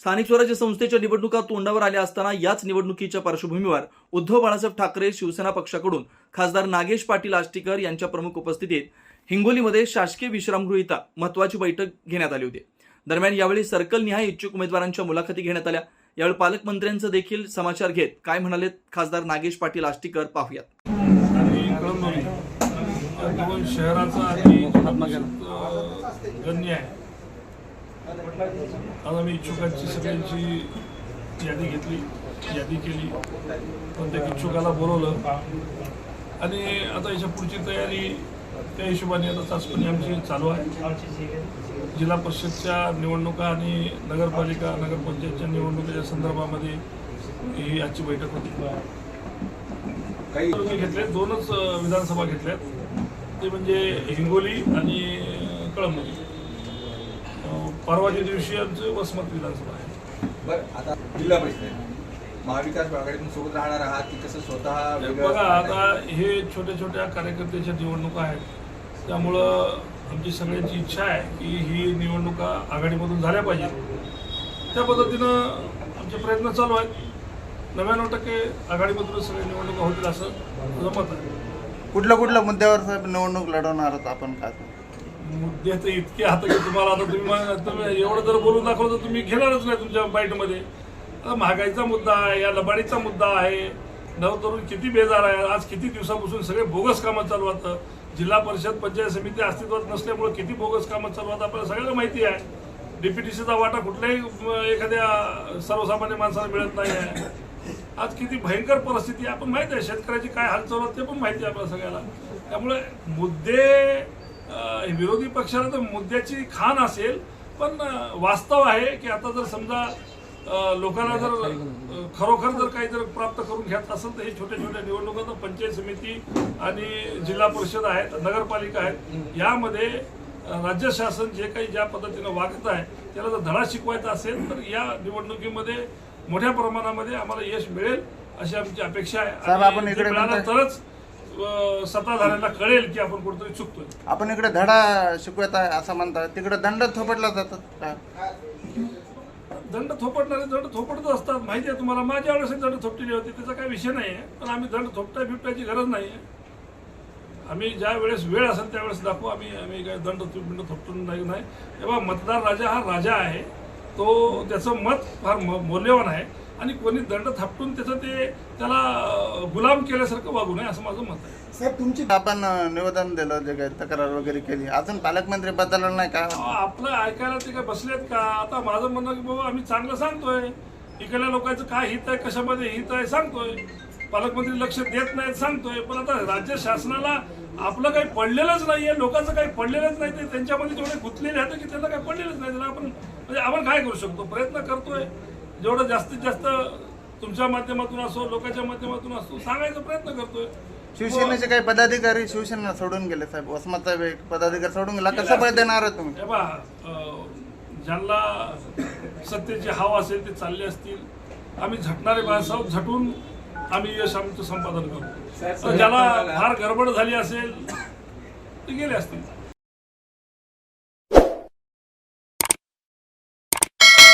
स्थानिक स्वराज्य संस्थेच्या निवडणुका तोंडावर आल्या असताना याच निवडणुकीच्या पार्श्वभूमीवर उद्धव बाळासाहेब ठाकरे शिवसेना पक्षाकडून खासदार नागेश पाटील आष्टीकर यांच्या प्रमुख उपस्थितीत हिंगोलीमध्ये शासकीय विश्रामगृह इथं महत्वाची बैठक घेण्यात आली होती. दरम्यान यावेळी सर्कल निहाय इच्छुक उमेदवारांच्या मुलाखती घेण्यात आल्या. यावेळी पालकमंत्र्यांचं देखील समाचार घेत काय म्हणाले खासदार नागेश पाटील आष्टीकर पाहूयात. शहराचा आज आम्ही इच्छुकांची सगळ्यांची यादी घेतली यादी केली. प्रत्येक इच्छुकाला बोलवलं. आणि आता याच्या पुढची तयारी त्या हिशोबाने आता चाचपणी आमची चालू आहे. जिल्हा परिषदच्या निवडणुका आणि नगरपालिका नगरपंचायतच्या निवडणुकीच्या संदर्भामध्ये ही आजची बैठक होती. काही घेतले दोनच विधानसभा घेतल्यात. ते म्हणजे हिंगोली आणि कळमनुरी. अ, परवाच्या दिवशी आमचं वसमत विधानसभा आहे. बरं आता जिल्हा परिषद. महाविकास आघाडीतून सोबत राहणार आहात की कसं स्वतः वेगळं बघा आता? हे छोट्या छोट्या कार्यकर्त्याच्या निवडणुका आहेत. त्यामुळं आमची सगळ्यांची इच्छा आहे की ही निवडणुका आघाडीमधून झाल्या पाहिजेत. त्या पद्धतीनं आमचे प्रयत्न चालू आहेत. नव्याण्णव टक्के आघाडीमधूनच सगळ्या निवडणुका होतील असं माझं मत आहे. कुठल्या कुठल्या मुद्द्यावर साहेब निवडणूक लढवणार आहोत आपण? काय? मुद्दे तर इतके आता की तुम्हाला आता तुम्ही तुम्ही एवढं जर बोलून दाखवलं तर तुम्ही घेणारच नाही तुमच्या बाईटमध्ये. महागाईचा मुद्दा आहे या लबाडीचा मुद्दा आहे. नवतरुण किती बेजार आहे. आज किती दिवसापासून सगळे बोगस कामं चालू आहेत. जिल्हा परिषद पंचायत समिती अस्तित्वात नसल्यामुळे किती बोगस कामं चालू आहेत आपल्याला सगळ्यांना माहिती आहे. डीपीटीसीचा वाटा कुठल्याही एखाद्या सर्वसामान्य माणसाला मिळत नाही आहे. आज किती भयंकर परिस्थिती आहे. आपण माहिती आहे शेतकऱ्याची काय हाल चालू ते पण माहिती आहे आपल्याला सगळ्याला. त्यामुळे मुद्दे विरोधी पक्षाला तर मुद्द्याची खाण असेल पण वास्तव आहे की आता जर समजा लोकांना जर खरोखर जर काही जर प्राप्त करून घ्यायचं असेल तर हे छोट्या छोट्या निवडणुका तर पंचायत समिती आणि जिल्हा परिषद आहेत नगरपालिका आहेत यामध्ये राज्य शासन जे काही ज्या पद्धतीनं वागत आहे त्याला जर धडा शिकवायचा असेल तर या निवडणुकीमध्ये मोठ्या प्रमाणामध्ये आम्हाला यश मिळेल अशी आमची अपेक्षा आहे. तरच सत्ताधाऱ्यांना कळेल की आपण कुठेतरी चुकतोय. आपण इकडे धडा शिकवत आहे असं म्हणतात. तिकडे दंड थोपटला जातात. काय दंड थोपटणारे दंड थोपटच असतात. माहिती आहे तुम्हाला माझ्या वेळेस दंड थोपटेली होती. त्याचा काही विषय नाही आहे पण आम्ही दंड थोपटा बिपटायची गरज नाही आहे आम्ही ज्या वेळेस वेळ असेल त्यावेळेस दाखवू. आम्ही आम्ही काय दंड बिंड थोपटून नाही नाही. तेव्हा मतदार राजा हा राजा आहे. तो त्याचं मत फार मौल्यवान आहे. आणि कोणी दंड थापटून त्याचं ते त्याला गुलाम केल्यासारखं वागू नये असं माझं मत आहे. साहेब तुमची आपण निवेदन दिलं जे काही तक्रार वगैरे केली अजून पालकमंत्री बदललं नाही अहो, आपलं ऐकायला ते काय बसलेत का? आता माझं म्हणणं की बाबा आम्ही चांगलं सांगतोय. इकडल्या लोकांचं काय हित आहे कशामध्ये हित आहे सांगतोय. पालकमंत्री लक्ष देत नाहीत सांगतोय. पण आता राज्य शासनाला आपलं काही पडलेलंच नाहीये लोकांचं काही पडलेलंच नाही ते त्यांच्यामध्ये जेवढे गुंतलेले आहेत की त्यांना काही पडलेलंच नाही. त्याला आपण म्हणजे आपण काय करू शकतो? प्रयत्न करतोय. जेवढं जास्तीत जास्त तुमच्या माध्यमातून असो लोकांच्या माध्यमातून असो सांगायचा प्रयत्न करतोय. शिवसेनेचे काही पदाधिकारी शिवसेना सोडून गेले साहेब. वसमत साहेब एक पदाधिकारी सोडून गेला. कसं बळ देणार आहे तुम्ही. हे पहा, अं, ज्यांना सत्तेची हाव असेल ते चालले असतील. आम्ही झटणारे माणसं आहोत झटून आम्ही यश आमचं संपादन करू. ज्याला फार गडबड झाली असेल ते गेले असतील.